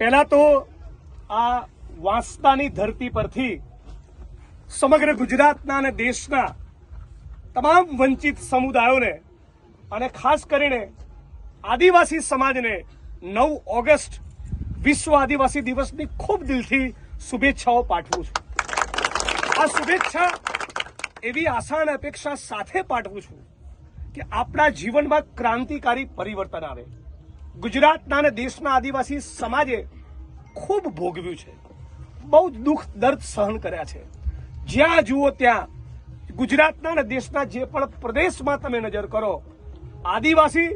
પહેલા તો આ વાંસદાની ધરતી પરથી સમગ્ર ગુજરાતના અને દેશના તમામ વંચિત સમુદાયોને અને ખાસ કરીને આદિવાસી સમાજને નવ ઓગસ્ટ વિશ્વ આદિવાસી દિવસની ખૂબ દિલથી શુભેચ્છાઓ પાઠવું છું. આ શુભેચ્છા એવી આશા અને અપેક્ષા સાથે પાઠવું છું કે આપણા જીવનમાં ક્રાંતિકારી પરિવર્તન આવે. ગુજરાતના અને દેશના આદિવાસી સમાજે ખૂબ ભોગવ્યું છે. બહુ દુઃખ, દર્દ સહન કર્યા છે. જ્યાં જુઓ ત્યાં ગુજરાતના અને દેશના જે પણ પ્રદેશમાં તમે નજર કરો, આદિવાસી,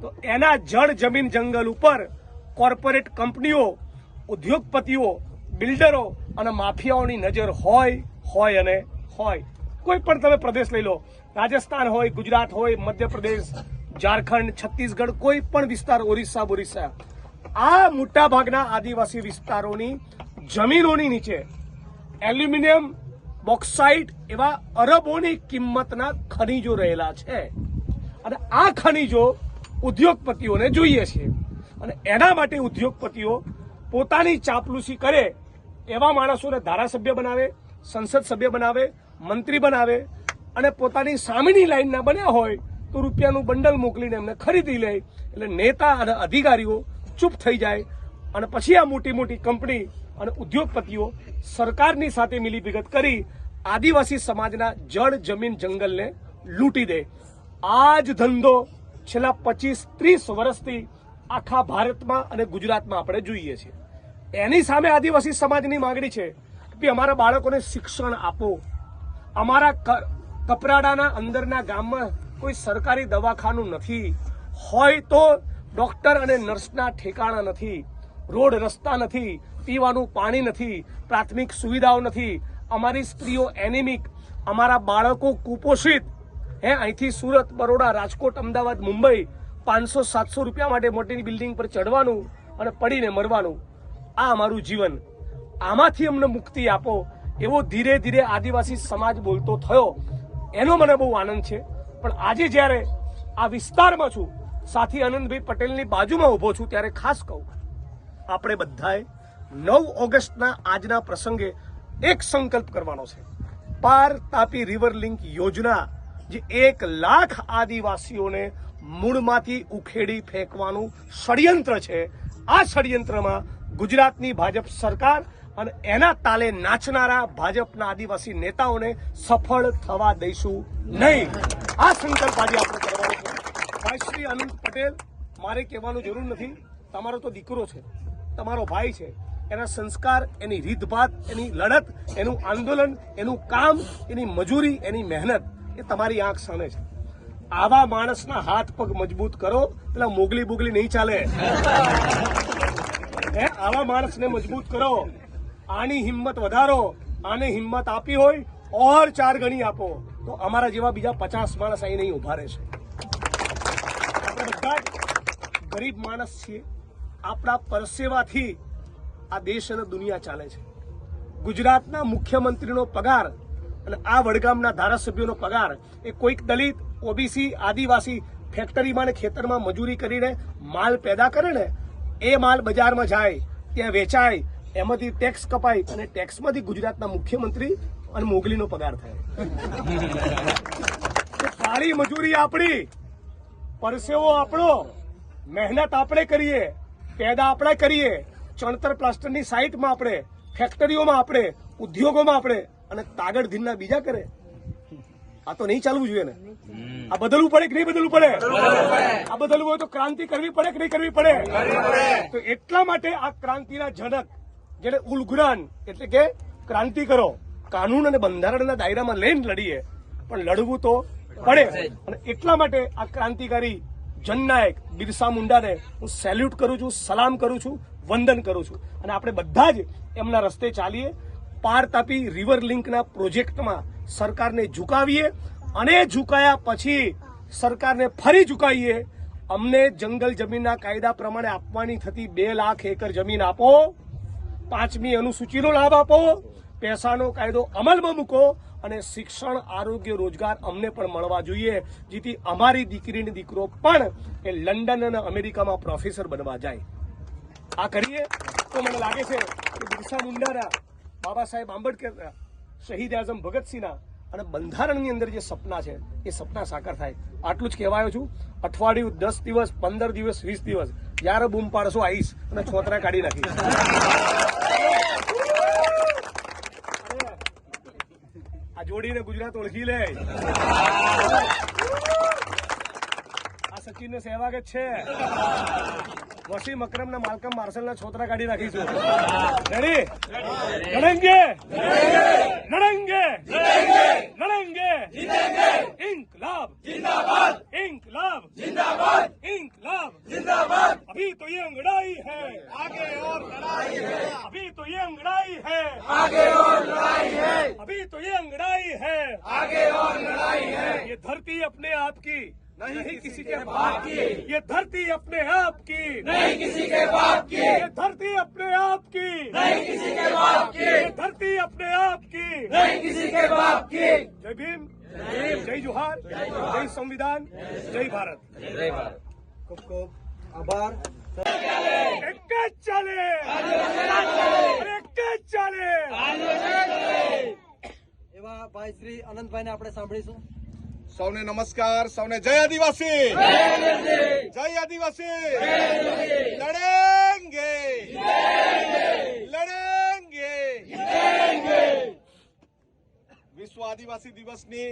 તો એના જળ જમીન જંગલ ઉપર કોર્પોરેટ કંપનીઓ, ઉદ્યોગપતિઓ, બિલ્ડરો અને માફિયાઓની નજર હોય હોય અને હોય. કોઈ પણ તમે પ્રદેશ લઈ લો, રાજસ્થાન હોય, ગુજરાત હોય, મધ્યપ્રદેશ ઝારખંડ, છત્તીસગઢ, કોઈ પણ વિસ્તાર ઓરિસ્સા બોરિસ્સા, આ મોટા ભાગના આદિવાસી વિસ્તારોની જમીનોની નીચે એલ્યુમિનિયમ બોક્સાઇટ એવા અરબોની કિંમતના ખનીજો રહેલા છે. અને આ ખનીજો ઉદ્યોગપતિઓને જોઈએ છે. અને એના માટે ઉદ્યોગપતિઓ પોતાની ચાપલુસી કરે એવા માણસોને ધારાસભ્ય બનાવે, સંસદ સભ્ય બનાવે, મંત્રી બનાવે અને પોતાની સામેની લાઈનના બન્યા હોય તો રૂપિયાનું બંડલ મોકલીને એમને ખરીદી લે. એટલે નેતા અને અધિકારીઓ ચૂપ થઈ જાય અને પછી આ મોટી મોટી કંપની અને ઉદ્યોગપતિઓ સરકારની સાથે મિલીભગત કરી આદિવાસી સમાજના જળ જમીન જંગલને લૂંટી દે. આ જ ધંધો છેલ્લા પચીસ ત્રીસ વર્ષથી આખા ભારતમાં અને ગુજરાતમાં આપણે જોઈએ છીએ. એની સામે આદિવાસી સમાજની માંગણી છે કે અમારા બાળકોને શિક્ષણ આપો. અમારા કપરાડાના અંદરના ગામમાં કોઈ સરકારી દવાખાનું નથી, હોય તો ડોક્ટર અને નર્સના ઠેકાણા નથી, રોડ રસ્તા નથી, પીવાનું પાણી નથી, પ્રાથમિક સુવિધાઓ નથી. અમારી સ્ત્રીઓ એનિમિક, અમારા બાળકો કુપોષિત. હે, અહીંથી સુરત, બરોડા, રાજકોટ, અમદાવાદ, મુંબઈ પાંચસો, સાતસો રૂપિયા માટે મોટી બિલ્ડિંગ પર ચડવાનું અને પડીને મરવાનું. આ અમારું જીવન. આમાંથી અમને મુક્તિ આપો. એવો ધીરે ધીરે આદિવાસી સમાજ બોલતો થયો. એનો મને બહુ આનંદ છે. પણ આજે જ્યારે આ વિસ્તારમાં છું, સાથી આનંદભાઈ પટેલની બાજુમાં ઊભો છું, ત્યારે ખાસ કહું, આપણે બધાએ નવ ઓગસ્ટના આજના પ્રસંગે એક સંકલ્પ કરવાનો છે. પાર તાપી રિવર લિંક યોજના, જે એક લાખ આદિવાસીઓને મૂળમાંથી ઉખેડી ફેંકવાનું ષડયંત્ર છે. આ ષડયંત્રમાં ગુજરાતની ભાજપ સરકાર અને એના તાલે નાચનારા ભાજપના આદિવાસી નેતાઓને સફળ થવા દઈશું નહીં. આ સંકલ્પ આજે આપણે કરવાનો છે. ભાઈ શ્રી અનંત પટેલ, મારે કહેવાનું જરૂર નથી. તમારો તો દીકરો છે, તમારો ભાઈ છે, એના સંસ્કાર, એની રીતભાત, એની લડત, એનું આંદોલન, એનું કામ, એની મજૂરી, એની મહેનત, એ તમારી આંખ સામે છે. આવા માણસના હાથ પગ મજબૂત કરો, પેલા મોગલી બોગલી નહીં ચાલે. હે, આવા માણસને મજબૂત કરો. આની હિંમત વધારો, આને હિંમત આપી હોય, ઓર ચાર ગણી આપો. તો અમારા જેવા બીજા પચાસ માણસ અહીં નહીં ઊભા રહેશે આપણે બધા ગરીબ માણસ છીએ. આપણા પરસેવાથી આ દેશ અને દુનિયા ચાલે છે. ગુજરાતના મુખ્યમંત્રીનો પગાર અને આ વડગામના ધારાસભ્યોનો પગાર એ કોઈક દલિત, ઓબીસી, આદિવાસી ફેક્ટરીમાં ને ખેતરમાં મજૂરી કરીને માલ પેદા કરે ને, એ માલ બજારમાં જાય, ત્યાં વેચાય એમાંથી ટેક્સ કપાય અને ટેક્સમાંથી ગુજરાતના મુખ્યમંત્રી અને મોગલીનો પગાર થાય. સારી કાળી મજૂરી આપણી પરસેવો આપણો મહેનત આપણે કરીએ પેદા આપણે કરીએ ચણતર પ્લાસ્ટરની સાઇટમાં આપણે ફેક્ટરીઓમાં આપણે ઉદ્યોગોમાં આપણે અને તાગડ ધીરના બીજા કરે. આ તો નહીં ચાલવું જોઈએ ને. આ બદલવું પડે કે નહીં બદલવું પડે? આ બદલવું હોય તો ક્રાંતિ કરવી પડે કે નહીં કરવી પડે? તો એટલા માટે આ ક્રાંતિના જનક જેને ઉલઘુરાન એટલે કે ક્રાંતિ કરો કાનૂન અને બંધારણના દાયરામાં લઈને લડીએ. પણ લડવું તો પડે. અને એટલા માટે આ ક્રાંતિકારી જનનાયક બિરસા મુંડાને હું સેલ્યુટ કરું છું, સલામ કરું છું, વંદન કરું છું. અને આપણે બધા જ એમના રસ્તે ચાલીએ, પાર તાપી રિવર લિંકના પ્રોજેક્ટમાં સરકારને ઝુકાવીએ અને ઝુકાયા પછી સરકારને ફરી ઝુકાવીએ અમને જંગલ જમીનના કાયદા પ્રમાણે આપવાની થતી બે લાખ એકર જમીન આપો. પાંચમી અનુસૂચિનો લાભ આપો, પૈસાનો કાયદો અમલમાં મૂકો અને શિક્ષણ, આરોગ્ય, રોજગાર અમને પણ મળવા જોઈએ, જેથી અમારી દીકરીની દીકરો પણ એ લંડન અને અમેરિકામાં પ્રોફેસર બનવા જાય. આ કરીએ તો મને લાગે છે કે બિરસા મુંડાના બાબા સાહેબ આંબેડકરના શહીદ આઝમ ભગતસિંહના અને બંધારણની અંદર જે સપના છે, એ સપના સાકાર થાય. આટલું જ કહેવાયો છું. અઠવાડિયું દસ દિવસ, પંદર દિવસ, વીસ દિવસ યાર બૂમ પાડશો આવીશ અને છોતરા કાઢી નાખીશ આ જોડીને ગુજરાત ઓળખી લે. આ સચિન ને સહેવાગ જ છે. વસીમ અક્રમ ના માલકમ માર્શલ ના છોતરા કાઢી રાખીશું રેડી નડંગે! નડંગે! નડંગે! ઇન્કલાબ! જિંદાબાદ ઇન્કલાબ! જિંદાબાદ ઇન્કલાબ! જિંદાબાદ अभी तो ये अंगड़ाई है। आगे और लड़ाई है। अभी तो ये अंगड़ाई है। आगे और लड़ाई है। अभी तो ये अंगड़ाई है। आगे और लड़ाई है। ये धरती अपने आप की नहीं किसी के बाप की। ये धरती अपने आप की नहीं किसी के बाप की। ये धरती अपने आप की। नहीं किसी के बाप की। ये धरती अपने आप की। नहीं किसी के बाप की। जय भीम। जय जोहार। जय संविधान। जय भारत। जय भारत। खूब खूब। આભાર. એક જ ચાલે એક જ ચાલે એવા ભાઈ શ્રી અનંતભાઈને આપણે સાંભળીશું. સૌને નમસ્કાર, સૌને જય આદિવાસી! જય આદિવાસી! લડેંગે! લડેંગે! વિશ્વ આદિવાસી દિવસની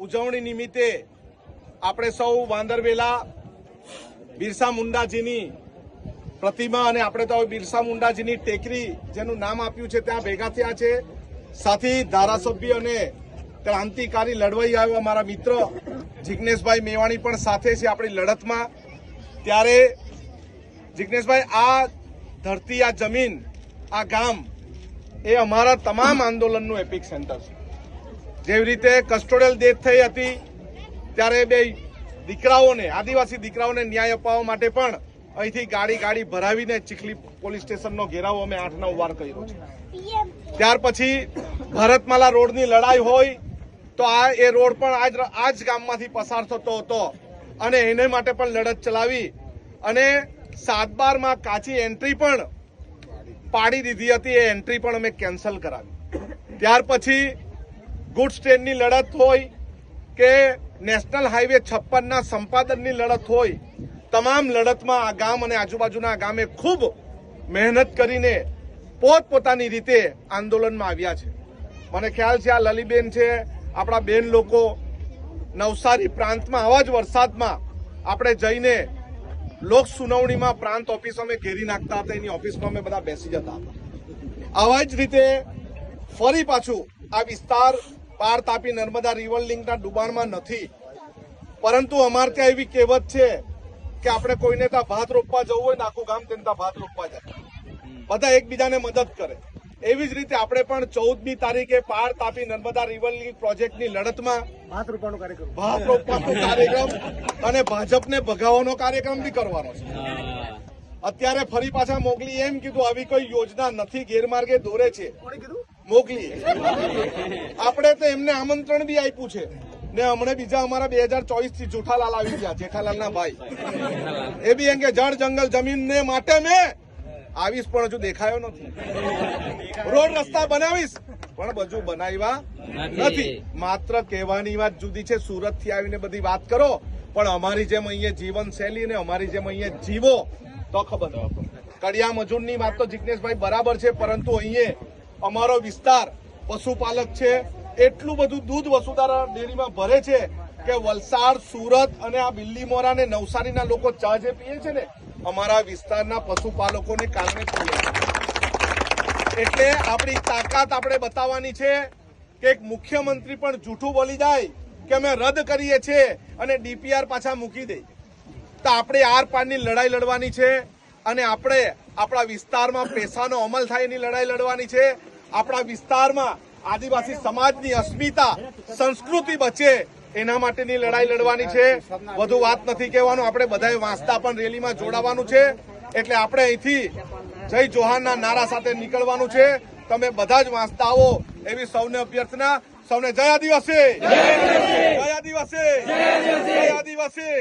ઉજવણી નિમિત્તે આપણે સૌ વાંદરવેલા બિરસા મુંડાજીની પ્રતિમા અને આપણે તો બિરસા મુંડાજીની ટેકરી જેનું નામ આપ્યું છે, ત્યાં ભેગા થયા છે. સાથી ધારાસભ્ય અને ક્રાંતિકારી લડવાઈ આવ્યો અમારા મિત્ર જિજ્ઞેશભાઈ મેવાણી પણ સાથે છે આપણી લડતમાં. ત્યારે જિજ્ઞેશભાઈ આ ધરતી, આ જમીન, આ ગામ એ અમારા તમામ આંદોલનનું એપિક સેન્ટર છે. જેવી રીતે કસ્ટોડિયલ ડેથ થઈ હતી ત્યારે બે દીકરાઓને, આદિવાસી દીકરાઓને ન્યાય અપાવવા માટે પણ અહીંથી ગાડી ગાડી ભરાવીને ચીખલી પોલીસ સ્ટેશનનો ઘેરાવો અમે આઠ નવ વાર કર્યો છે. ત્યાર પછી ભરતમાલા રોડની લડાઈ હોય તો આ એ રોડ પણ આજ આ જ ગામમાંથી પસાર થતો હતો અને એને માટે પણ લડત ચલાવી અને સાતબારમાં કાચી એન્ટ્રી પણ પાડી દીધી હતી. એ એન્ટ્રી પણ અમે કેન્સલ કરાવી. ત્યાર પછી ગુડ્સ ટ્રેનની લડત હોય કે નેશનલ હાઈવે છપ્પનના સંપાદનની લડત હોય, તમામ લડતમાં આ ગામ અને આજુબાજુના ગામે ખૂબ મહેનત કરીને પોતપોતાની રીતે આંદોલનમાં આવ્યા છે. મને ખ્યાલ છે આ લલીબેન છે, આપણા બેન લોકો નવસારી પ્રાંતમાં, આવા જ વરસાદમાં આપણે જઈને લોક સુનાવણીમાં પ્રાંત ઓફિસ અમે ઘેરી નાખતા હતા, એની ઓફિસમાં અમે બધા બેસી જતા હતા. આવા જ રીતે ફરી પાછું આ વિસ્તાર પાર તાપી નર્મદા રિવર લિંકના ડુબાણમાં નથી. પરંતુ અમારે ત્યાં એવી કહેવત છે કે આપણે કોઈને ત્યાં ભાત રોપવા જવું હોય ને આખું ગામ તેને ત્યાં ભાત રોપવા જાય. બધા એકબીજાને મદદ કરે. એવી જ રીતે આપણે પણ ચૌદમી તારીખે પાર તાપી નર્મદા રિવર લિંક પ્રોજેક્ટની લડતમાં ભાત રોપવાનો કાર્યક્રમ. ભાત રોપવાનો કાર્યક્રમ અને ભાજપને ભગાવવાનો કાર્યક્રમ બી કરવાનો છે. અત્યારે ફરી પાછા મોકલી એમ કીધું આવી કોઈ યોજના નથી ગેરમાર્ગે દોરે છે. કોણે કીધું? મોકલી આપણે તો એમને આમંત્રણ બી આપ્યું છે. ને હમણાં બીજા અમારા બે હજાર ચોવીસથી જુઠાલાલ આવી ગયા જેઠાલાલના ભાઈ. એ બી એમ કે જળ જંગલ જમીન ને માટે મેં આવીશ પણ હજુ દેખાયો નથી. રોડ રસ્તા બનાવીશ પણ બધું બનાવ્યા નથી. માત્ર કહેવાની વાત જુદી છે સુરતથી આવીને બધી વાત કરો પણ અમારી જેમ અહીંયા જીવન શૈલી ને અમારી જેમ અહીંયા જીવો તો ખબર કડિયા મજૂરની વાત તો જિજ્ઞેશભાઈ બરાબર છે પરંતુ અહીંયા અમારો વિસ્તાર પશુપાલક છે. એટલું બધું દૂધ વસુધારા ડેરીમાં ભરે છે કે વલસાડ, સુરત અને આ બિલ્લીમોરા ને નવસારીના લોકો ચા જે પીએ છે ને, અમારા વિસ્તારના પશુપાલકોને કારણે પીએ એટલે આપણી તાકાત આપણે બતાવવાની છે કે એક મુખ્યમંત્રી પણ જૂઠું બોલી જાય કે અમે રદ કરીએ છીએ અને ડીપીઆર પાછા મૂકી દઈએ તો આપણે આર પારની લડાઈ લડવાની છે અને આપણે આપણા વિસ્તારમાં પૈસાનો અમલ થાય એની લડાઈ લડવાની છે. આપણા વિસ્તારમાં આદિવાસી સમાજની અસ્મિતા, સંસ્કૃતિ બચે, એના માટેની લડાઈ લડવાની છે. વધુ વાત નથી કહેવાનું, આપણે બધાએ વાંચતા પણ રેલીમાં જોડાવાનું છે. એટલે આપણે અહીંથી જય જોહાનના નારા સાથે નીકળવાનું છે. તમે બધા જ વાંચતા આવો એવી સૌને અભ્યર્થના. સૌને જય આદિવાસી! જય આદિવાસી! જય આદિવાસી!